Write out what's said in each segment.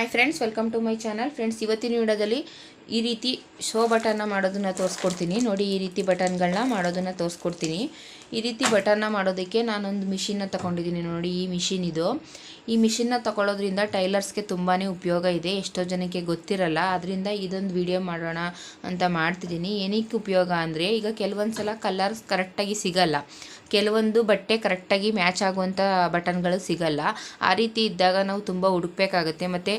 Hi friends welcome to my channel friends ಇವತ್ತಿನ ವಿಡಿಯೋದಲ್ಲಿ ಈ ರೀತಿ ಶೋ ಬಟನ್ನ ಮಾಡೋದನ್ನ ತೋರಿಸ್ಕೊಡ್ತೀನಿ. ನೋಡಿ ಈ ರೀತಿ ಬಟನ್ಗಳನ್ನ ಮಾಡೋದನ್ನ ತೋರಿಸ್ಕೊಡ್ತೀನಿ. ಈ ರೀತಿ ಬಟನ್ನ ಮಾಡೋದಕ್ಕೆ ನಾನೊಂದು ಮಿಷಿನ್ನ ತಗೊಂಡಿದ್ದೀನಿ. ನೋಡಿ ಈ ಮಿಷಿನ್ ಇದು. ಈ ಮಿಷಿನ್ನ ತಗೊಳ್ಳೋದ್ರಿಂದ ಟೈಲರ್ಸ್ಗೆ ತುಂಬಾ ಉಪಯೋಗ ಇದೆ. ಎಷ್ಟೋ ಜನಕ್ಕೆ ಗೊತ್ತಿರಲ್ಲ. ಅದರಿಂದ ಇದೊಂದು ವಿಡಿಯೋ ಮಾಡೋಣ ಅಂತ ಮಾಡ್ತಿದ್ದೀನಿ. ಏನಕ್ಕೆ ಉಪಯೋಗ ಅಂದರೆ ಈಗ ಕೆಲವೊಂದು ಸಲ ಕಲರ್ಸ್ ಕರೆಕ್ಟಾಗಿ ಸಿಗಲ್ಲ. ಕೆಲವೊಂದು ಬಟ್ಟೆ ಕರೆಕ್ಟಾಗಿ ಮ್ಯಾಚ್ ಆಗುವಂಥ ಬಟನ್ಗಳು ಸಿಗಲ್ಲ. ಆ ರೀತಿ ಇದ್ದಾಗ ನಾವು ತುಂಬ ಹುಡುಕ್ಬೇಕಾಗತ್ತೆ. ಮತ್ತು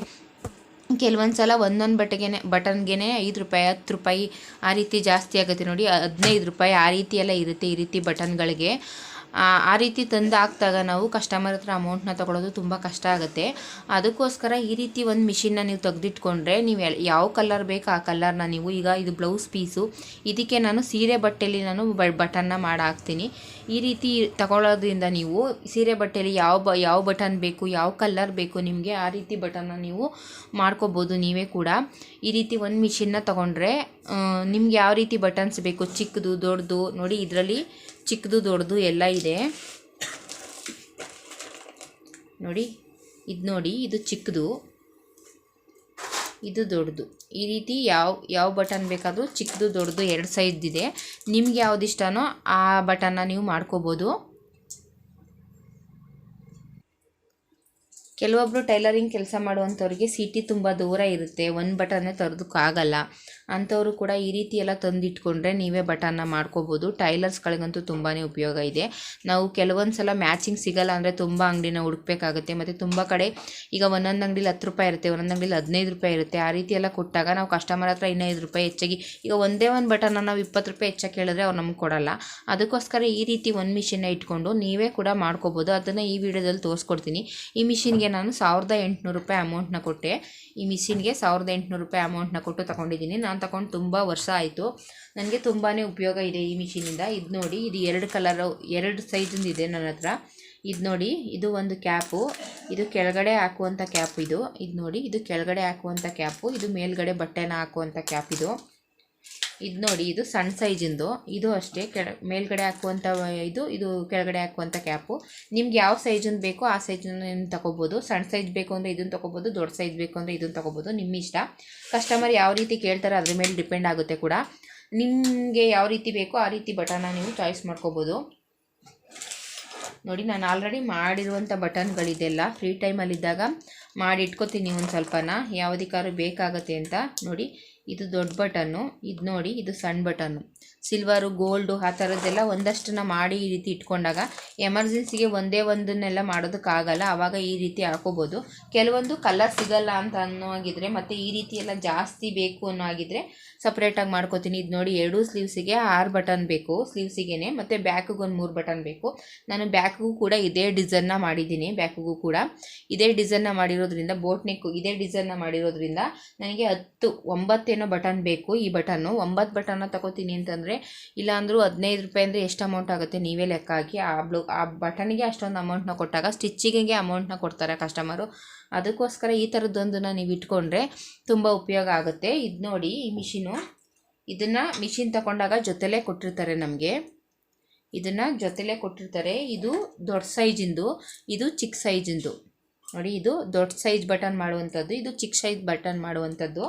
ಕೆಲವೊಂದು ಸಲ ಒಂದೊಂದು ಬಟ್ಟೆಗೆ ಬಟನ್ಗೆ ಐದು ರೂಪಾಯಿ, ಹತ್ತು ರೂಪಾಯಿ ಆ ರೀತಿ ಜಾಸ್ತಿ ಆಗುತ್ತೆ ನೋಡಿ. ಹದಿನೈದು ರೂಪಾಯಿ ಆ ರೀತಿ ಎಲ್ಲ ಇರುತ್ತೆ ಈ ರೀತಿ ಬಟನ್ಗಳಿಗೆ. ಆ ರೀತಿ ತಂದು ಹಾಕ್ದಾಗ ನಾವು ಕಸ್ಟಮರ್ ಹತ್ರ ಅಮೌಂಟ್ನ ತೊಗೊಳೋದು ತುಂಬ ಕಷ್ಟ ಆಗುತ್ತೆ. ಅದಕ್ಕೋಸ್ಕರ ಈ ರೀತಿ ಒಂದು ಮಿಷಿನ್ನ ನೀವು ತೆಗೆದಿಟ್ಕೊಂಡ್ರೆ ನೀವು ಯಾವ ಕಲರ್ ಬೇಕು ಆ ಕಲರ್ನ ನೀವು ಈಗ ಇದು ಬ್ಲೌಸ್ ಪೀಸು ಇದಕ್ಕೆ ನಾನು ಸೀರೆ ಬಟ್ಟೆಯಲ್ಲಿ ನಾನು ಬಟನ್ನ ಮಾಡಾಕ್ತೀನಿ. ಈ ರೀತಿ ತಗೊಳ್ಳೋದ್ರಿಂದ ನೀವು ಸೀರೆ ಬಟ್ಟೆಯಲ್ಲಿ ಯಾವ ಬ ಯಾವ ಬಟನ್ ಬೇಕು, ಯಾವ ಕಲರ್ ಬೇಕು ನಿಮಗೆ ಆ ರೀತಿ ಬಟನ್ನ ನೀವು ಮಾಡ್ಕೋಬೋದು ನೀವೇ ಕೂಡ. ಈ ರೀತಿ ಒಂದು ಮಿಷಿನ್ನ ತೊಗೊಂಡ್ರೆ ನಿಮ್ಗೆ ಯಾವ ರೀತಿ ಬಟನ್ಸ್ ಬೇಕು, ಚಿಕ್ಕದು, ದೊಡ್ಡದು, ನೋಡಿ ಇದರಲ್ಲಿ ಚಿಕ್ಕದು ದೊಡ್ಡದು ಎಲ್ಲ ಇದೆ. ನೋಡಿ, ಇದು ನೋಡಿ, ಇದು ಚಿಕ್ಕದು. ಇದು ದೊಡ್ಡದು. ಈ ರೀತಿ ಯಾವ ಯಾವ ಬಟನ್ ಬೇಕಾದರೂ ಚಿಕ್ಕದು ದೊಡ್ಡದು ಎರಡು ಸೈಜ್ ಇದೆ ನಿಮ್ಗೆ ಯಾವ್ದು ಇಷ್ಟನೋ ಆ ಬಟನ್ನ ನೀವು ಮಾಡ್ಕೋಬೋದು. ಕೆಲವೊಬ್ಬರು ಟೈಲರಿಂಗ್ ಕೆಲಸ ಮಾಡುವಂಥವ್ರಿಗೆ ಸಿಟಿ ತುಂಬ ದೂರ ಇರುತ್ತೆ. ಒಂದು ಬಟನ್ನೇ ತರೋದಕ್ಕಾಗಲ್ಲ. ಅಂಥವರು ಕೂಡ ಈ ರೀತಿ ಎಲ್ಲ ತಂದಿಟ್ಕೊಂಡ್ರೆ ನೀವೇ ಬಟನ್ನ ಮಾಡ್ಕೋಬೋದು. ಟೈಲರ್ಸ್ಗಳಿಗಂತೂ ತುಂಬಾ ಉಪಯೋಗ ಇದೆ. ನಾವು ಕೆಲವೊಂದು ಸಲ ಮ್ಯಾಚಿಂಗ್ ಸಿಗಲ್ಲ ಅಂದರೆ ತುಂಬ ಅಂಗಡಿನ ಹುಡುಕ್ಬೇಕಾಗುತ್ತೆ. ಮತ್ತು ತುಂಬ ಕಡೆ ಈಗ ಒಂದೊಂದು ಅಂಗಡಿಲಿ ಹತ್ತು ರೂಪಾಯಿ ಇರುತ್ತೆ, ಒಂದೊಂದು ಅಂಗಡಿಲಿ ಹದಿನೈದು ರೂಪಾಯಿ ಇರುತ್ತೆ. ಆ ರೀತಿ ಎಲ್ಲ ಕೊಟ್ಟಾಗ ನಾವು ಕಸ್ಟಮರ್ ಹತ್ರ ಇನ್ನೈದು ರೂಪಾಯಿ ಹೆಚ್ಚಾಗಿ, ಈಗ ಒಂದೇ ಒಂದು ಬಟನ್ನ ನಾವು ಇಪ್ಪತ್ತು ರೂಪಾಯಿ ಹೆಚ್ಚಾಗಿ ಕೇಳಿದ್ರೆ ಅವ್ರು ನಮ್ಗೆ ಕೊಡಲ್ಲ. ಅದಕ್ಕೋಸ್ಕರ ಈ ರೀತಿ ಒಂದು ಮಿಷಿನ್ನ ಇಟ್ಕೊಂಡು ನೀವೇ ಕೂಡ ಮಾಡ್ಕೋಬೋದು. ಅದನ್ನು ಈ ವಿಡಿಯೋದಲ್ಲಿ ತೋರಿಸ್ಕೊಡ್ತೀನಿ. ಈ ಮಿಷಿನ್ಗೆ ನಾನು ಸಾವಿರದ ಎಂಟುನೂರು ರೂಪಾಯಿ ಅಮೌಂಟ್ನ ಕೊಟ್ಟೆ. ಈ ಮಿಷಿನ್ಗೆ ಸಾವಿರದ ಎಂಟುನೂರು ರೂಪಾಯಿ ಅಮೌಂಟ್ನ ಕೊಟ್ಟು ತಗೊಂಡಿದ್ದೀನಿ. ನಾನು ತಗೊಂಡು ತುಂಬ ವರ್ಷ ಆಯಿತು. ನನಗೆ ತುಂಬಾ ಉಪಯೋಗ ಇದೆ ಈ ಮಿಷಿನಿಂದ ಇದು ನೋಡಿ, ಇದು ಎರಡು ಕಲರು ಎರಡು ಸೈಜಿಂದ ಇದೆ ನನ್ನ ಹತ್ರ. ಇದು ನೋಡಿ, ಇದು ಒಂದು ಕ್ಯಾಪು. ಇದು ಕೆಳಗಡೆ ಹಾಕುವಂಥ ಕ್ಯಾಪ್ ಇದು. ಇದು ನೋಡಿ, ಇದು ಕೆಳಗಡೆ ಹಾಕುವಂಥ ಕ್ಯಾಪು. ಇದು ಮೇಲ್ಗಡೆ ಬಟ್ಟೆನ ಹಾಕುವಂಥ ಕ್ಯಾಪ್ ಇದು. ಇದು ನೋಡಿ, ಇದು ಸಣ್ಣ ಸೈಜಿಂದು. ಇದು ಅಷ್ಟೇ, ಕೆಳ, ಮೇಲ್ಗಡೆ ಹಾಕುವಂಥ ಇದು ಇದು ಕೆಳಗಡೆ ಹಾಕುವಂಥ ಕ್ಯಾಪು. ನಿಮ್ಗೆ ಯಾವ ಸೈಜನ್ನು ಬೇಕೋ ಆ ಸೈಜನ್ನು ತಗೋಬೋದು. ಸಣ್ಣ ಸೈಜ್ ಬೇಕು ಅಂದರೆ ಇದನ್ನು ತೊಗೋಬೋದು, ದೊಡ್ಡ ಸೈಜ್ ಬೇಕು ಅಂದರೆ ಇದನ್ನು ತೊಗೋಬೋದು. ನಿಮ್ಮ ಇಷ್ಟ. ಕಸ್ಟಮರ್ ಯಾವ ರೀತಿ ಕೇಳ್ತಾರೆ ಅದ್ರ ಮೇಲೆ ಡಿಪೆಂಡ್ ಆಗುತ್ತೆ ಕೂಡ. ನಿಮಗೆ ಯಾವ ರೀತಿ ಬೇಕೋ ಆ ರೀತಿ ಬಟನ್ನ ನೀವು ಚಾಯ್ಸ್ ಮಾಡ್ಕೋಬೋದು. ನೋಡಿ, ನಾನು ಆಲ್ರೆಡಿ ಮಾಡಿರುವಂಥ ಬಟನ್ಗಳಿದೆಲ್ಲ. ಫ್ರೀ ಟೈಮಲ್ಲಿದ್ದಾಗ ಮಾಡಿ ಇಟ್ಕೋತೀನಿ ಒಂದು ಸ್ವಲ್ಪನ. ಯಾವುದಕ್ಕಾದ್ರೂ ಬೇಕಾಗತ್ತೆ ಅಂತ. ನೋಡಿ ಇದು ದೊಡ್ಡ ಬಟನ್ನು, ಇದು ನೋಡಿ, ಇದು ಸಣ್ಣ ಬಟನ್ನು. ಸಿಲ್ವರು, ಗೋಲ್ಡು, ಆ ಥರದ್ದೆಲ್ಲ ಒಂದಷ್ಟನ್ನ ಮಾಡಿ ಈ ರೀತಿ ಇಟ್ಕೊಂಡಾಗ ಎಮರ್ಜೆನ್ಸಿಗೆ ಒಂದೇ ಒಂದನ್ನೆಲ್ಲ ಮಾಡೋದಕ್ಕಾಗಲ್ಲ ಆವಾಗ ಈ ರೀತಿ ಹಾಕೋಬೋದು. ಕೆಲವೊಂದು ಕಲರ್ ಸಿಗಲ್ಲ ಅಂತ ಅನ್ನೋ ಹಾಗಿದ್ರೆ ಮತ್ತು ಈ ರೀತಿ ಎಲ್ಲ ಜಾಸ್ತಿ ಬೇಕು ಅನ್ನೋ ಹಾಗಿದ್ರೆ ಸಪ್ರೇಟಾಗಿ ಮಾಡ್ಕೋತೀನಿ. ಇದು ನೋಡಿ, ಎರಡು ಸ್ಲೀವ್ಸಿಗೆ ಆರು ಬಟನ್ ಬೇಕು ಸ್ಲೀವ್ಸಿಗೆ ಮತ್ತು ಬ್ಯಾಕಿಗೆ ಒಂದು ಮೂರು ಬಟನ್ ಬೇಕು. ನಾನು ಬ್ಯಾಕ್ಗೂ ಕೂಡ ಇದೇ ಡಿಸೈನ್ನ ಮಾಡಿದ್ದೀನಿ, ಬ್ಯಾಕಿಗೂ ಕೂಡ. ಇದೇ ಡಿಸೈನ್ನ ಮಾಡಿರೋದ್ರಿಂದ ಬೋಟ್ ನೆಕ್ಕು ಇದೇ ಡಿಸೈನ್ನ ಮಾಡಿರೋದ್ರಿಂದ ನನಗೆ ಹತ್ತು ಒಂಬತ್ತೇನೋ ಬಟನ್ ಬೇಕು, ಈ ಬಟನ್ನು ಒಂಬತ್ತು ಬಟನ್ನ ತಗೋತೀನಿ ಅಂತಂದರೆ, ಇಲ್ಲಾಂದ್ರೂ ಹದಿನೈದು ರೂಪಾಯಿ ಅಂದರೆ ಎಷ್ಟು ಅಮೌಂಟ್ ಆಗುತ್ತೆ ನೀವೇ ಲೆಕ್ಕ ಹಾಕಿ, ಆ ಬ್ಲೂ, ಆ ಬಟನ್ಗೆ ಅಷ್ಟೊಂದು ಅಮೌಂಟ್ನ ಕೊಟ್ಟಾಗ ಸ್ಟಿಚ್ಚಿಂಗಿಗೆ ಅಮೌಂಟ್ನ ಕೊಡ್ತಾರೆ ಕಸ್ಟಮರು ಅದಕ್ಕೋಸ್ಕರ ಈ ಥರದ್ದೊಂದನ್ನು ನೀವು ಇಟ್ಕೊಂಡ್ರೆ ತುಂಬ ಉಪಯೋಗ ಆಗುತ್ತೆ. ಇದು ನೋಡಿ, ಈ ಮಿಷಿನು. ಇದನ್ನು ಮಿಷಿನ್ ತಗೊಂಡಾಗ ಜೊತೆಲೇ ಕೊಟ್ಟಿರ್ತಾರೆ ನಮಗೆ. ಇದನ್ನು ಜೊತೆಲೇ ಕೊಟ್ಟಿರ್ತಾರೆ. ಇದು ದೊಡ್ಡ ಸೈಜಿಂದು, ಇದು ಚಿಕ್ಕ ಸೈಜಿಂದು. ನೋಡಿ, ಇದು ದೊಡ್ಡ ಸೈಜ್ ಬಟನ್ ಮಾಡುವಂಥದ್ದು, ಇದು ಚಿಕ್ಕ ಸೈಜ್ ಬಟನ್ ಮಾಡುವಂಥದ್ದು.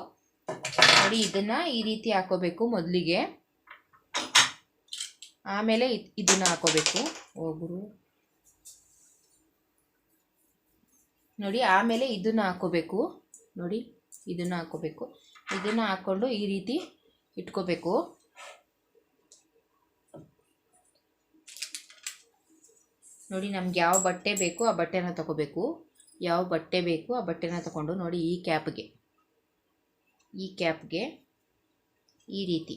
ನೋಡಿ, ಇದನ್ನು ಈ ರೀತಿ ಹಾಕೋಬೇಕು ಮೊದಲಿಗೆ. ಆಮೇಲೆ ಇದನ್ನು ಹಾಕೋಬೇಕು. ಒಬ್ಬರು ನೋಡಿ, ಆಮೇಲೆ ಇದನ್ನ ಹಾಕೋಬೇಕು. ನೋಡಿ, ಇದನ್ನ ಹಾಕೋಬೇಕು. ಇದನ್ನ ಹಾಕ್ಕೊಂಡು ಈ ರೀತಿ ಇಟ್ಕೋಬೇಕು. ನೋಡಿ, ನಮ್ಗೆ ಯಾವ ಬಟ್ಟೆ ಬೇಕು ಆ ಬಟ್ಟೆನ ತಗೋಬೇಕು. ಯಾವ ಬಟ್ಟೆ ಬೇಕು ಆ ಬಟ್ಟೆನ ತಗೊಂಡು ನೋಡಿ ಈ ಕ್ಯಾಪ್ಗೆ. ಈ ಕ್ಯಾಪ್ಗೆ ಈ ರೀತಿ.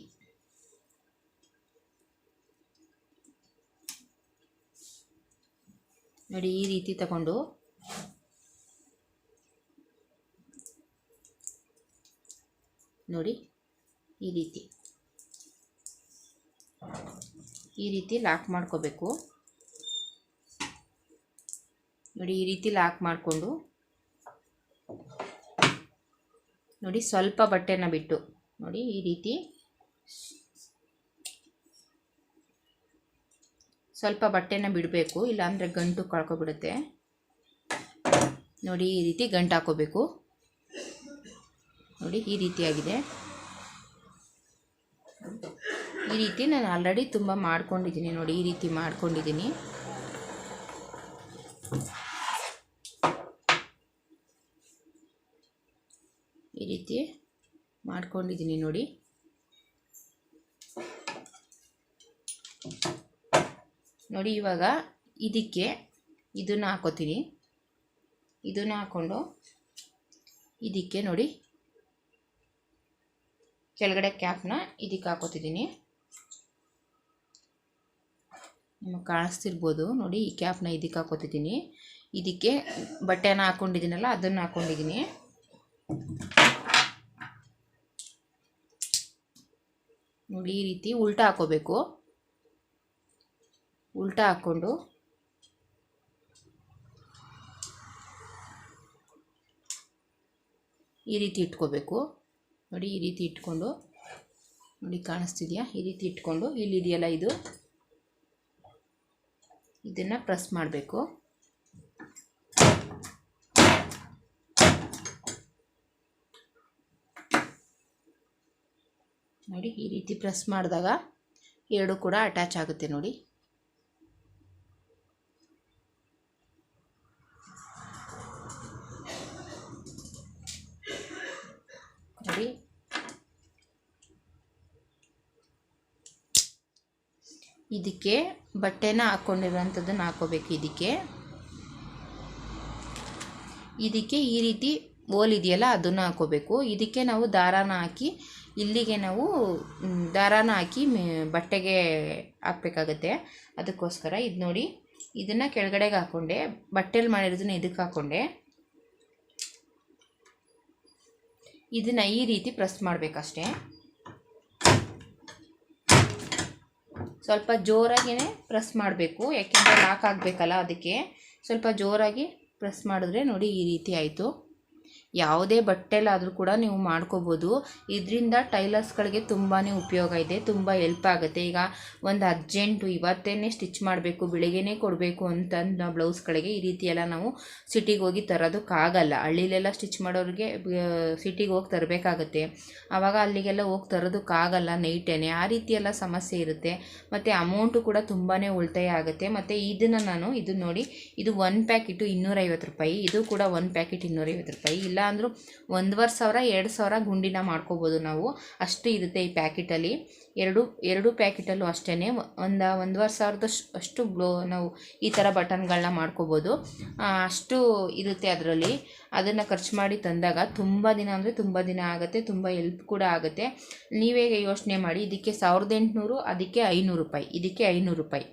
ನೋಡಿ, ಈ ರೀತಿ ತಗೊಂಡು ನೋಡಿ, ಈ ರೀತಿ. ಈ ರೀತಿ ಲಾಕ್ ಮಾಡ್ಕೋಬೇಕು. ನೋಡಿ, ಈ ರೀತಿ ಲಾಕ್ ಮಾಡಿಕೊಂಡು ನೋಡಿ ಸ್ವಲ್ಪ ಬಟ್ಟೆನ ಬಿಟ್ಟು ನೋಡಿ ಈ ರೀತಿ ಸ್ವಲ್ಪ ಬಟ್ಟೆನ ಬಿಡಬೇಕು, ಇಲ್ಲಾಂದರೆ ಗಂಟು ಕಳ್ಕೊಬಿಡುತ್ತೆ. ನೋಡಿ ಈ ರೀತಿ ಗಂಟು ಹಾಕೋಬೇಕು. ನೋಡಿ ಈ ರೀತಿಯಾಗಿದೆ ಈ ರೀತಿ ನಾನು ಆಲ್ರೆಡಿ ತುಂಬ ಮಾಡ್ಕೊಂಡಿದ್ದೀನಿ ನೋಡಿ, ಈ ರೀತಿ ಮಾಡ್ಕೊಂಡಿದ್ದೀನಿ. ಈ ರೀತಿ ಮಾಡ್ಕೊಂಡಿದ್ದೀನಿ ನೋಡಿ. ನೋಡಿ ಇವಾಗ ಇದಕ್ಕೆ ಇದನ್ನು ಹಾಕೋತೀನಿ. ಇದನ್ನು ಹಾಕ್ಕೊಂಡು ಇದಕ್ಕೆ ನೋಡಿ ಕೆಳಗಡೆ ಕ್ಯಾಪ್ನ ಇದಕ್ಕೆ ಹಾಕೋತಿದ್ದೀನಿ. ನಿಮಗೆ ಕಾಣಿಸ್ತಿರ್ಬೋದು ನೋಡಿ ಈ ಕ್ಯಾಪ್ನ ಇದಕ್ಕೆ ಹಾಕೋತಿದ್ದೀನಿ. ಇದಕ್ಕೆ ಬಟ್ಟೆನ ಹಾಕ್ಕೊಂಡಿದ್ದೀನಲ್ಲ ಅದನ್ನು ಹಾಕ್ಕೊಂಡಿದ್ದೀನಿ ನೋಡಿ ಈ ರೀತಿ ಉಲ್ಟಾ ಹಾಕೋಬೇಕು. ಉಲ್ಟಾ ಹಾಕ್ಕೊಂಡು. ಈ ರೀತಿ ಇಟ್ಕೋಬೇಕು. ನೋಡಿ ಈ ರೀತಿ ಇಟ್ಕೊಂಡು. ನೋಡಿ ಕಾಣಿಸ್ತಿದೆಯಾ? ಈ ರೀತಿ ಇಟ್ಕೊಂಡು ಇಲ್ಲಿದೆಯಲ್ಲ ಇದು. ಇದನ್ನು ಪ್ರೆಸ್ ಮಾಡಬೇಕು. ನೋಡಿ, ಈ ರೀತಿ ಪ್ರೆಸ್ ಮಾಡಿದಾಗ ಎರಡು ಕೂಡ ಅಟ್ಯಾಚ್ ಆಗುತ್ತೆ ನೋಡಿ. ನೋಡಿ. ಇದಕ್ಕೆ ಬಟ್ಟೆನ ಹಾಕ್ಕೊಂಡಿರೋಂಥದ್ದನ್ನು ಹಾಕೋಬೇಕು ಇದಕ್ಕೆ. ಇದಕ್ಕೆ ಈ ರೀತಿ ಓಲ್ ಇದೆಯಲ್ಲ, ಅದನ್ನು ಹಾಕೋಬೇಕು. ಇದಕ್ಕೆ ನಾವು ದಾರಾನ ಹಾಕಿ ಇಲ್ಲಿಗೆ ನಾವು ದಾರಾನ ಹಾಕಿ ಬಟ್ಟೆಗೆ ಹಾಕ್ಬೇಕಾಗತ್ತೆ. ಅದಕ್ಕೋಸ್ಕರ ಇದು ನೋಡಿ, ಇದನ್ನು ಕೆಳಗಡೆಗೆ ಹಾಕ್ಕೊಂಡೆ ಬಟ್ಟೆಲಿ ಮಾಡಿರೋದನ್ನ ಇದಕ್ಕೆ ಹಾಕ್ಕೊಂಡೆ ಇದನ್ನು ಈ ರೀತಿ ಪ್ರೆಸ್ ಮಾಡಬೇಕಷ್ಟೇ. ಸ್ವಲ್ಪ ಜೋರಾಗಿಯೇ ಪ್ರೆಸ್ ಮಾಡಬೇಕು. ಯಾಕೆಂದರೆ ಲಾಕ್ ಆಗಬೇಕಲ್ಲ ಅದಕ್ಕೆ. ಸ್ವಲ್ಪ ಜೋರಾಗಿ ಪ್ರೆಸ್ ಮಾಡಿದ್ರೆ ನೋಡಿ ಈ ರೀತಿ ಆಯಿತು. ಯಾವುದೇ ಬಟ್ಟೆಲಾದರೂ ಕೂಡ ನೀವು ಮಾಡ್ಕೋಬೋದು. ಇದರಿಂದ ಟೈಲರ್ಸ್ಗಳಿಗೆ ತುಂಬಾ ಉಪಯೋಗ ಇದೆ, ತುಂಬ ಹೆಲ್ಪ್ ಆಗುತ್ತೆ. ಈಗ ಒಂದು ಅರ್ಜೆಂಟು ಇವತ್ತೇ ಸ್ಟಿಚ್ ಮಾಡಬೇಕು, ಬೆಳಿಗ್ಗೆನೇ ಕೊಡಬೇಕು ಅಂತಂದ ಬ್ಲೌಸ್ಗಳಿಗೆ ಈ ರೀತಿ ಎಲ್ಲ ನಾವು ಸಿಟಿಗೆ ಹೋಗಿ ತರೋದಕ್ಕಾಗಲ್ಲ. ಹಳ್ಳಿಲೆಲ್ಲ ಸ್ಟಿಚ್ ಮಾಡೋರಿಗೆ ಸಿಟಿಗೆ ಹೋಗಿ ತರಬೇಕಾಗತ್ತೆ. ಆವಾಗ ಅಲ್ಲಿಗೆಲ್ಲ ಹೋಗಿ ತರೋದಕ್ಕಾಗಲ್ಲ ನೈಟೇನೆ. ಆ ರೀತಿ ಎಲ್ಲ ಸಮಸ್ಯೆ ಇರುತ್ತೆ. ಮತ್ತು ಅಮೌಂಟು ಕೂಡ ತುಂಬಾ ಉಳಿತಾಯ ಆಗುತ್ತೆ. ಮತ್ತು ಇದನ್ನು ನಾನು ಇದು ನೋಡಿ, ಇದು ಒನ್ ಪ್ಯಾಕೆಟು ಇನ್ನೂರೈವತ್ತು ರೂಪಾಯಿ. ಇದು ಕೂಡ ಒಂದು ಪ್ಯಾಕೆಟ್ ಇನ್ನೂರೈವತ್ತು ರೂಪಾಯಿ. ಇಲ್ಲ ಅಂದರೂ ಒಂದುವರೆ ಸಾವಿರ, ಎರಡು ಸಾವಿರ ಗುಂಡಿನ ಮಾಡ್ಕೋಬೋದು ನಾವು. ಅಷ್ಟು ಇರುತ್ತೆ ಈ ಪ್ಯಾಕೆಟಲ್ಲಿ. ಎರಡು ಎರಡು ಪ್ಯಾಕೆಟಲ್ಲೂ ಅಷ್ಟೇ ಒಂದು, ಒಂದುವರೆ ಸಾವಿರದಷ್ಟು ಅಷ್ಟು ಗ್ಲೋ, ನಾವು ಈ ಥರ ಬಟನ್ಗಳನ್ನ ಮಾಡ್ಕೋಬೋದು. ಅಷ್ಟು ಇರುತ್ತೆ ಅದರಲ್ಲಿ. ಅದನ್ನು ಖರ್ಚು ಮಾಡಿ ತಂದಾಗ ತುಂಬ ದಿನ ಅಂದರೆ ತುಂಬ ದಿನ ಆಗುತ್ತೆ, ತುಂಬ ಹೆಲ್ಪ್ ಕೂಡ ಆಗುತ್ತೆ. ನೀವೇ ಯೋಚನೆ ಮಾಡಿ, ಇದಕ್ಕೆ ಸಾವಿರದ ಎಂಟುನೂರು, ಅದಕ್ಕೆ ಐನೂರು ರೂಪಾಯಿ, ಇದಕ್ಕೆ ಐನೂರು ರೂಪಾಯಿ.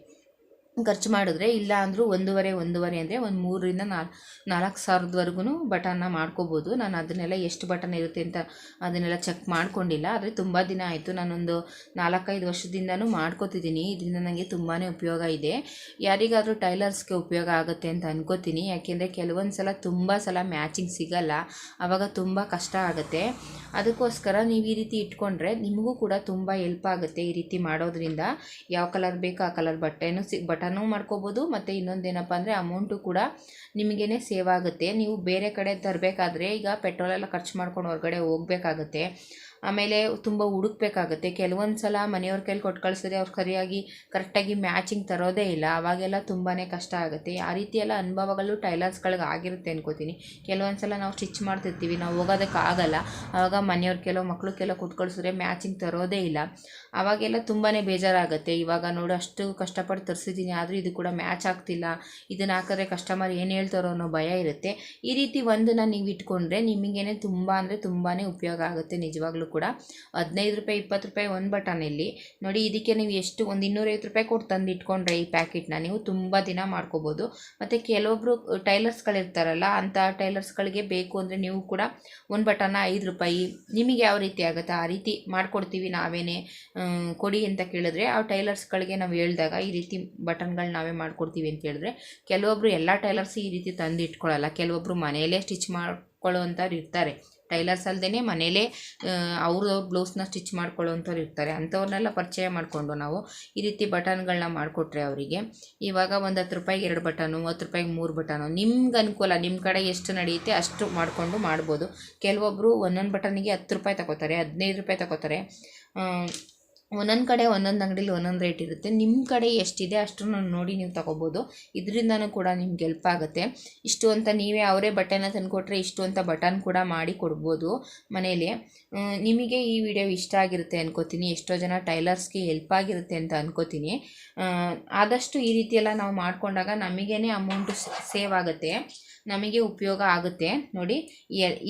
ಖರ್ಚು ಮಾಡಿದ್ರೆ ಇಲ್ಲ ಅಂದರೂ ಒಂದೂವರೆ ಒಂದೂವರೆ ಅಂದರೆ ಒಂದು ಮೂರರಿಂದ ನಾಲ್ಕು ನಾಲ್ಕು ಸಾವಿರದವರೆಗೂ ಬಟನ್ನ ಮಾಡ್ಕೋಬೋದು. ನಾನು ಅದನ್ನೆಲ್ಲ ಎಷ್ಟು ಬಟನ್ ಇರುತ್ತೆ ಅಂತ ಅದನ್ನೆಲ್ಲ ಚೆಕ್ ಮಾಡ್ಕೊಂಡಿಲ್ಲ. ಆದರೆ ತುಂಬ ದಿನ ಆಯಿತು. ನಾನೊಂದು ನಾಲ್ಕೈದು ವರ್ಷದಿಂದನೂ ಮಾಡ್ಕೋತಿದ್ದೀನಿ. ಇದರಿಂದ ನನಗೆ ತುಂಬಾ ಉಪಯೋಗ ಇದೆ. ಯಾರಿಗಾದರೂ ಟೈಲರ್ಸ್ಗೆ ಉಪಯೋಗ ಆಗುತ್ತೆ ಅಂತ ಅನ್ಕೋತೀನಿ. ಯಾಕೆಂದರೆ ಕೆಲವೊಂದು ಸಲ ತುಂಬ ಸಲ ಮ್ಯಾಚಿಂಗ್ ಸಿಗಲ್ಲ. ಆವಾಗ ತುಂಬ ಕಷ್ಟ ಆಗುತ್ತೆ. ಅದಕ್ಕೋಸ್ಕರ ನೀವು ಈ ರೀತಿ ಇಟ್ಕೊಂಡ್ರೆ ನಿಮಗೂ ಕೂಡ ತುಂಬ ಹೆಲ್ಪ್ ಆಗುತ್ತೆ ಈ ರೀತಿ ಮಾಡೋದ್ರಿಂದ. ಯಾವ ಕಲರ್ ಬೇಕೋ ಆ ಕಲರ್ ಬಟ್ಟೆನೂ ಸಿ ಬಟನೂ ಮಾಡ್ಕೋಬೋದು, ಮತ್ತು ಇನ್ನೊಂದೇನಪ್ಪ ಅಂದರೆ ಅಮೌಂಟು ಕೂಡ ನಿಮಗೇನೆ ಸೇವ್ ಆಗುತ್ತೆ. ನೀವು ಬೇರೆ ಕಡೆ ತರಬೇಕಾದ್ರೆ ಈಗ ಪೆಟ್ರೋಲೆಲ್ಲ ಖರ್ಚು ಮಾಡ್ಕೊಂಡು ಹೊರಗಡೆ ಹೋಗ್ಬೇಕಾಗತ್ತೆ. ಆಮೇಲೆ ತುಂಬ ಹುಡುಕ್ಬೇಕಾಗುತ್ತೆ. ಕೆಲವೊಂದು ಸಲ ಮನೆಯವ್ರ ಕೈಲಿ ಕೊಟ್ಟು ಕಳಿಸಿದ್ರೆ ಅವ್ರು ಸರಿಯಾಗಿ ಕರೆಕ್ಟಾಗಿ ಮ್ಯಾಚಿಂಗ್ ತರೋದೇ ಇಲ್ಲ. ಅವಾಗೆಲ್ಲ ತುಂಬಾ ಕಷ್ಟ ಆಗುತ್ತೆ. ಆ ರೀತಿ ಎಲ್ಲ ಅನುಭವಗಳು ಟೈಲರ್ಸ್ಗಳಿಗೆ ಆಗಿರುತ್ತೆ ಅನ್ಕೋತೀನಿ. ಕೆಲವೊಂದು ಸಲ ನಾವು ಸ್ಟಿಚ್ ಮಾಡ್ತಿರ್ತೀವಿ. ನಾವು ಹೋಗೋದಕ್ಕಾಗಲ್ಲ ಆವಾಗ ಮನೆಯವ್ರ ಕೆಲವು ಮಕ್ಕಳು ಕೊಟ್ಟು ಕಳಿಸಿದ್ರೆ ಮ್ಯಾಚಿಂಗ್ ತರೋದೇ ಇಲ್ಲ. ಅವಾಗೆಲ್ಲ ತುಂಬಾ ಬೇಜಾರಾಗುತ್ತೆ. ಇವಾಗ ನೋಡು ಅಷ್ಟು ಕಷ್ಟಪಟ್ಟು ತರಿಸಿದ್ದೀನಿ ಆದರೂ ಇದು ಕೂಡ ಮ್ಯಾಚ್ ಆಗ್ತಿಲ್ಲ. ಇದನ್ನು ಹಾಕಿದ್ರೆ ಕಸ್ಟಮರ್ ಏನು ಹೇಳ್ತಾರೋ ಅನ್ನೋ ಭಯ ಇರುತ್ತೆ. ಈ ರೀತಿ ಒಂದನ್ನು ನೀವು ಇಟ್ಕೊಂಡ್ರೆ ನಿಮಗೇನೆ ತುಂಬ ಅಂದರೆ ತುಂಬಾ ಉಪಯೋಗ ಆಗುತ್ತೆ ನಿಜವಾಗ್ಲೂ ಕೂಡ. ಹದಿನೈದು ರೂಪಾಯಿ, ಇಪ್ಪತ್ತು ರೂಪಾಯಿ ಒಂದು ಬಟನಲ್ಲಿ ನೋಡಿ, ಇದಕ್ಕೆ ನೀವು ಎಷ್ಟು ಒಂದು ಇನ್ನೂರೈವತ್ತು ರೂಪಾಯಿ ಕೊಟ್ಟು ತಂದು ಇಟ್ಕೊಂಡ್ರೆ ಈ ಪ್ಯಾಕೆಟ್ನ ನೀವು ತುಂಬ ದಿನ ಮಾಡ್ಕೋಬೋದು. ಮತ್ತು ಕೆಲವೊಬ್ಬರು ಟೈಲರ್ಸ್ಗಳಿರ್ತಾರಲ್ಲ, ಅಂಥ ಟೈಲರ್ಸ್ಗಳಿಗೆ ಬೇಕು ಅಂದರೆ ನೀವು ಕೂಡ ಒಂದು ಬಟನ್ನ ಐದು ರೂಪಾಯಿ ನಿಮಗೆ ಯಾವ ರೀತಿ ಆಗುತ್ತೆ, ಆ ರೀತಿ ಮಾಡಿಕೊಡ್ತೀವಿ ನಾವೇನೇ ಕೊಡಿ ಅಂತ ಕೇಳಿದ್ರೆ, ಆ ಟೈಲರ್ಸ್ಗಳಿಗೆ ನಾವು ಹೇಳಿದಾಗ ಈ ರೀತಿ ಬಟನ್ಗಳು ನಾವೇ ಮಾಡಿಕೊಡ್ತೀವಿ ಅಂತ ಹೇಳಿದ್ರೆ ಕೆಲವೊಬ್ಬರು ಎಲ್ಲ ಟೈಲರ್ಸ್ ಈ ರೀತಿ ತಂದು ಇಟ್ಕೊಳ್ಳಲ್ಲ ಕೆಲವೊಬ್ಬರು ಮನೆಯಲ್ಲೇ ಸ್ಟಿಚ್ ಮಾಡ್ಕೊಳ್ಳೋ ಮಾಡ್ಕೊಳ್ಳೋವಂಥವ್ರು ಇರ್ತಾರೆ. ಟೈಲರ್ಸ್ ಅಲ್ಲದೇ ಮನೇಲೇ ಅವ್ರವ್ರ ಬ್ಲೌಸ್ನ ಸ್ಟಿಚ್ ಮಾಡ್ಕೊಳ್ಳೋವಂಥವ್ರು ಇರ್ತಾರೆ. ಅಂಥವ್ರನ್ನೆಲ್ಲ ಪರಿಚಯ ಮಾಡಿಕೊಂಡು ನಾವು ಈ ರೀತಿ ಬಟನ್ಗಳನ್ನ ಮಾಡಿಕೊಟ್ರೆ ಅವರಿಗೆ. ಇವಾಗ ಒಂದು ಹತ್ತು ರೂಪಾಯಿಗೆ ಎರಡು ಬಟನು, ಹತ್ತು ರೂಪಾಯಿಗೆ ಮೂರು ಬಟನು, ನಿಮ್ಗೆ ಅನುಕೂಲ, ನಿಮ್ಮ ಕಡೆ ಎಷ್ಟು ನಡೆಯುತ್ತೆ ಅಷ್ಟು ಮಾಡಿಕೊಂಡು ಮಾಡ್ಬೋದು. ಕೆಲವೊಬ್ಬರು ಒಂದೊಂದು ಬಟನಿಗೆ ಹತ್ತು ರೂಪಾಯಿ ತಗೋತಾರೆ, ಹದಿನೈದು ರೂಪಾಯಿ ತಗೋತಾರೆ. ಒಂದೊಂದು ಕಡೆ ಒಂದೊಂದು ಅಂಗಡೀಲಿ ಒಂದೊಂದು ರೇಟ್ ಇರುತ್ತೆ. ನಿಮ್ಮ ಕಡೆ ಎಷ್ಟಿದೆ ಅಷ್ಟನ್ನು ನೋಡಿ ನೀವು ತಗೋಬೋದು. ಇದರಿಂದನೂ ಕೂಡ ನಿಮ್ಗೆ ಹೆಲ್ಪ್ ಆಗುತ್ತೆ. ಇಷ್ಟು ಅಂತ ನೀವೇ ಅವರೇ ಬಟನ್ನ ತಂದುಕೊಟ್ರೆ ಇಷ್ಟು ಅಂತ ಬಟನ್ ಕೂಡ ಮಾಡಿ ಕೊಡ್ಬೋದು ಮನೇಲಿ ನಿಮಗೆ ಈ ವಿಡಿಯೋ ಇಷ್ಟ ಆಗಿರುತ್ತೆ ಅನ್ಕೋತೀನಿ. ಎಷ್ಟೋ ಜನ ಟೈಲರ್ಸ್ಗೆ ಹೆಲ್ಪ್ ಆಗಿರುತ್ತೆ ಅಂತ ಅನ್ಕೋತೀನಿ. ಆದಷ್ಟು ಈ ರೀತಿಯೆಲ್ಲ ನಾವು ಮಾಡಿಕೊಂಡಾಗ ನಮಗೇನೆ ಅಮೌಂಟು ಸೇವ್ ಆಗುತ್ತೆ. ನಮಗೆ ಉಪಯೋಗ ಆಗುತ್ತೆ. ನೋಡಿ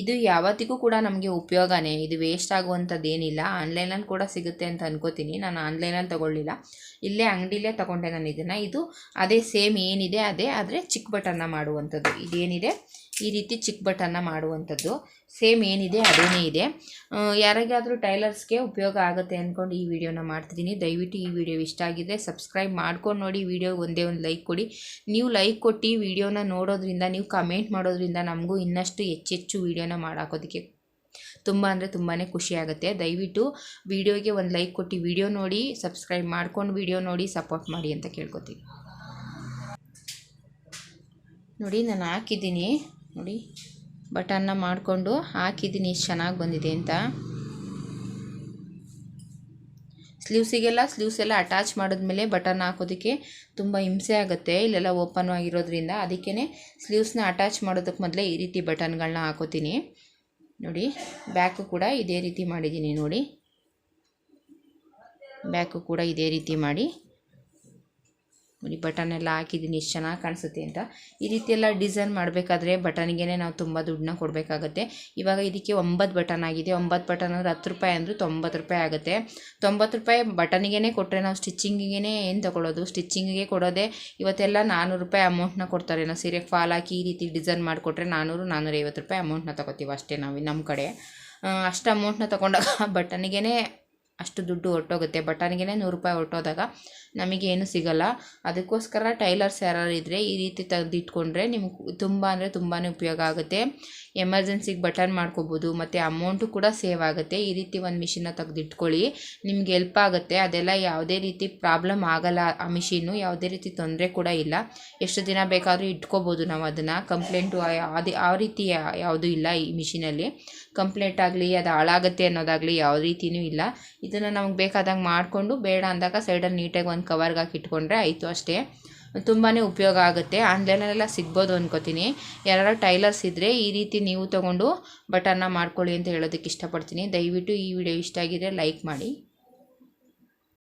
ಇದು ಯಾವತ್ತಿಗೂ ಕೂಡ ನಮಗೆ ಉಪಯೋಗನೇ. ಇದು ವೇಸ್ಟ್ ಆಗುವಂಥದ್ದು ಏನಿಲ್ಲ ಆನ್ಲೈನಲ್ಲಿ ಕೂಡ ಸಿಗುತ್ತೆ ಅಂತ ಅನ್ಕೋತೀನಿ. ನಾನು ಆನ್ಲೈನಲ್ಲಿ ತೊಗೊಳ್ಳಿಲ್ಲ. ಇಲ್ಲೇ ಅಂಗಡಿಲೇ ತೊಗೊಂಡೆ ನಾನು ಇದನ್ನು. ಇದು ಅದೇ ಸೇಮ್ ಏನಿದೆ, ಅದೇ ಆದರೆ ಚಿಕ್ಕ ಬಟನ್ನ ಮಾಡುವಂಥದ್ದು. ಇದೇನಿದೆ? ಈ ರೀತಿ ಚಿಕ್ಕ ಬಟನ್ನ ಮಾಡುವಂಥದ್ದು. ಸೇಮ್ ಏನಿದೆ, ಅದೇನೇ ಇದೆ. ಯಾರಿಗಾದರೂ ಟೈಲರ್ಸ್ಗೆ ಉಪಯೋಗ ಆಗುತ್ತೆ ಅಂದ್ಕೊಂಡು ಈ ವಿಡಿಯೋನ ಮಾಡ್ತಿದ್ದೀನಿ. ದಯವಿಟ್ಟು ಈ ವಿಡಿಯೋ ಇಷ್ಟ ಆಗಿದ್ರೆ ಸಬ್ಸ್ಕ್ರೈಬ್ ಮಾಡ್ಕೊಂಡು ನೋಡಿ. ವಿಡಿಯೋ ಒಂದೇ ಒಂದು ಲೈಕ್ ಕೊಡಿ. ನೀವು ಲೈಕ್ ಕೊಟ್ಟು ವಿಡಿಯೋನ ನೋಡೋದ್ರಿಂದ, ನೀವು ಕಮೆಂಟ್ ಮಾಡೋದ್ರಿಂದ ನಮಗೂ ಇನ್ನಷ್ಟು ಹೆಚ್ಚೆಚ್ಚು ವಿಡಿಯೋನ ಮಾಡಾಕೋದಕ್ಕೆ ತುಂಬ ಅಂದರೆ ತುಂಬಾ ಖುಷಿ ಆಗುತ್ತೆ. ದಯವಿಟ್ಟು ವಿಡಿಯೋಗೆ ಒಂದು ಲೈಕ್ ಕೊಟ್ಟು ವಿಡಿಯೋ ನೋಡಿ, ಸಬ್ಸ್ಕ್ರೈಬ್ ಮಾಡ್ಕೊಂಡು ವಿಡಿಯೋ ನೋಡಿ, ಸಪೋರ್ಟ್ ಮಾಡಿ ಅಂತ ಕೇಳ್ಕೊತೀನಿ ನೋಡಿ, ನಾನು ಹಾಕಿದ್ದೀನಿ. ನೋಡಿ. ಬಟನ್ನ ಮಾಡಿಕೊಂಡು ಹಾಕಿದ್ದೀನಿ ಎಷ್ಟು ಚೆನ್ನಾಗಿ ಬಂದಿದೆ ಅಂತ. ಸ್ಲೀವ್ಸಿಗೆಲ್ಲ ಸ್ಲೀವ್ಸ್ ಎಲ್ಲ ಅಟ್ಯಾಚ್ ಮಾಡಿದ್ಮೇಲೆ ಬಟನ್ ಹಾಕೋದಕ್ಕೆ ತುಂಬ ಹಿಂಸೆ ಆಗುತ್ತೆ. ಇಲ್ಲೆಲ್ಲ ಓಪನ್ ಆಗಿರೋದ್ರಿಂದ ಅದಕ್ಕೇ ಸ್ಲೀವ್ಸ್ನ ಅಟ್ಯಾಚ್ ಮಾಡೋದಕ್ಕೆ ಮೊದಲೇ ಈ ರೀತಿ ಬಟನ್ಗಳನ್ನ ಹಾಕೋತೀನಿ. ನೋಡಿ ಬ್ಯಾಕು ಕೂಡ ಇದೇ ರೀತಿ ಮಾಡಿದ್ದೀನಿ ನೋಡಿ. ಬ್ಯಾಕು ಕೂಡ ಇದೇ ರೀತಿ ಮಾಡಿ. ನೋಡಿ ಬಟನ್ ಎಲ್ಲ ಹಾಕಿದ್ದೀನಿ ಎಷ್ಟು ಚೆನ್ನಾಗಿ ಕಾಣಿಸುತ್ತೆ ಅಂತ. ಈ ರೀತಿ ಎಲ್ಲ ಡಿಸೈನ್ ಮಾಡಬೇಕಾದ್ರೆ ಬಟನ್ಗೆ ನಾವು ತುಂಬ ದುಡ್ಡನ್ನ ಕೊಡಬೇಕಾಗತ್ತೆ. ಇವಾಗ ಇದಕ್ಕೆ ಒಂಬತ್ತು ಬಟನ್ ಆಗಿದೆ. ಒಂಬತ್ತು ಬಟನ್ ಅಂದರೆ ಹತ್ತು ರೂಪಾಯಿ ಅಂದರೆ ತೊಂಬತ್ತು ರೂಪಾಯಿ ಆಗುತ್ತೆ. ತೊಂಬತ್ತು ರೂಪಾಯಿ ಬಟನ್ಗೇ ಕೊಟ್ಟರೆ ನಾವು ಸ್ಟಿಚ್ಚಿಂಗಿಗೆ ಏನು ತೊಗೊಳೋದು? ಸ್ಟಿಚ್ಚಿಂಗಿಗೆ ಕೊಡೋದೇ ಇವತ್ತೆಲ್ಲ ನಾನ್ನೂರು ರೂಪಾಯಿ ಅಮೌಂಟ್ನ ಕೊಡ್ತಾರೆ. ನಾವು ಸೀರೆ ಫಾಲ್ ಹಾಕಿ ಈ ರೀತಿ ಡಿಸೈನ್ ಮಾಡಿಕೊಟ್ರೆ ನಾನ್ನೂರು ನಾನ್ನೂರೈವತ್ತು ರೂಪಾಯಿ ಅಮೌಂಟ್ನ ತೊಗೋತೀವಿ ಅಷ್ಟೇ ನಾವು ನಮ್ಮ ಕಡೆ ಅಷ್ಟು ಅಮೌಂಟ್ನ ತೊಗೊಂಡಾಗ ಬಟನಿಗೆ ಅಷ್ಟು ದುಡ್ಡು ಹೊರಟೋಗುತ್ತೆ. ಬಟನ್ಗೆ ನೂರು ರೂಪಾಯಿ ಹೊರಟೋದಾಗ ನಮಗೇನು ಸಿಗಲ್ಲ. ಅದಕ್ಕೋಸ್ಕರ ಟೈಲರ್ಸ್ ಯಾರು ಇದ್ದರೆ ಈ ರೀತಿ ತೆಗೆದಿಟ್ಕೊಂಡ್ರೆ ನಿಮ್ಗೆ ತುಂಬ ಅಂದರೆ ತುಂಬಾ ಉಪಯೋಗ ಆಗುತ್ತೆ. ಎಮರ್ಜೆನ್ಸಿಗೆ ಬಟನ್ ಮಾಡ್ಕೋಬೋದು, ಮತ್ತು ಅಮೌಂಟು ಕೂಡ ಸೇವ್ ಆಗುತ್ತೆ. ಈ ರೀತಿ ಒಂದು ಮಿಷಿನ್ನ ತೆಗೆದಿಟ್ಕೊಳ್ಳಿ. ನಿಮ್ಗೆ ಹೆಲ್ಪ್ ಆಗುತ್ತೆ. ಅದೆಲ್ಲ ಯಾವುದೇ ರೀತಿ ಪ್ರಾಬ್ಲಮ್ ಆಗಲ್ಲ ಆ ಮಿಷಿನ್ನು. ಯಾವುದೇ ರೀತಿ ತೊಂದರೆ ಕೂಡ ಇಲ್ಲ. ಎಷ್ಟು ದಿನ ಬೇಕಾದರೂ ಇಟ್ಕೋಬೋದು ನಾವು ಅದನ್ನು. ಕಂಪ್ಲೇಂಟು ಅದು ಯಾವ ರೀತಿ ಯಾವುದು ಇಲ್ಲ ಈ ಮಿಷಿನಲ್ಲಿ. ಕಂಪ್ಲೇಂಟ್ ಆಗಲಿ, ಅದು ಹಾಳಾಗುತ್ತೆ ಅನ್ನೋದಾಗಲಿ ಯಾವ ರೀತಿಯೂ ಇಲ್ಲ. ಇದನ್ನು ನಮ್ಗೆ ಬೇಕಾದಂಗೆ ಮಾಡಿಕೊಂಡು ಬೇಡ ಅಂದಾಗ ಸೈಡಲ್ಲಿ ನೀಟಾಗಿ ಒಂದು ಕವರ್ಗೆ ಹಾಕಿ ಇಟ್ಕೊಂಡ್ರೆ ಆಯಿತು ಅಷ್ಟೇ. ತುಂಬಾ ಉಪಯೋಗ ಆಗುತ್ತೆ. ಆನ್ಲೈನಲ್ಲೆಲ್ಲ ಸಿಗ್ಬೋದು ಅನ್ಕೋತೀನಿ. ಯಾರು ಟೈಲರ್ಸ್ ಇದ್ದರೆ ಈ ರೀತಿ ನೀವು ತೊಗೊಂಡು ಬಟನ್ನ ಮಾಡ್ಕೊಳ್ಳಿ ಅಂತ ಹೇಳೋದಕ್ಕೆ ಇಷ್ಟಪಡ್ತೀನಿ. ದಯವಿಟ್ಟು ಈ ವಿಡಿಯೋ ಇಷ್ಟ ಆಗಿದ್ರೆ ಲೈಕ್ ಮಾಡಿ.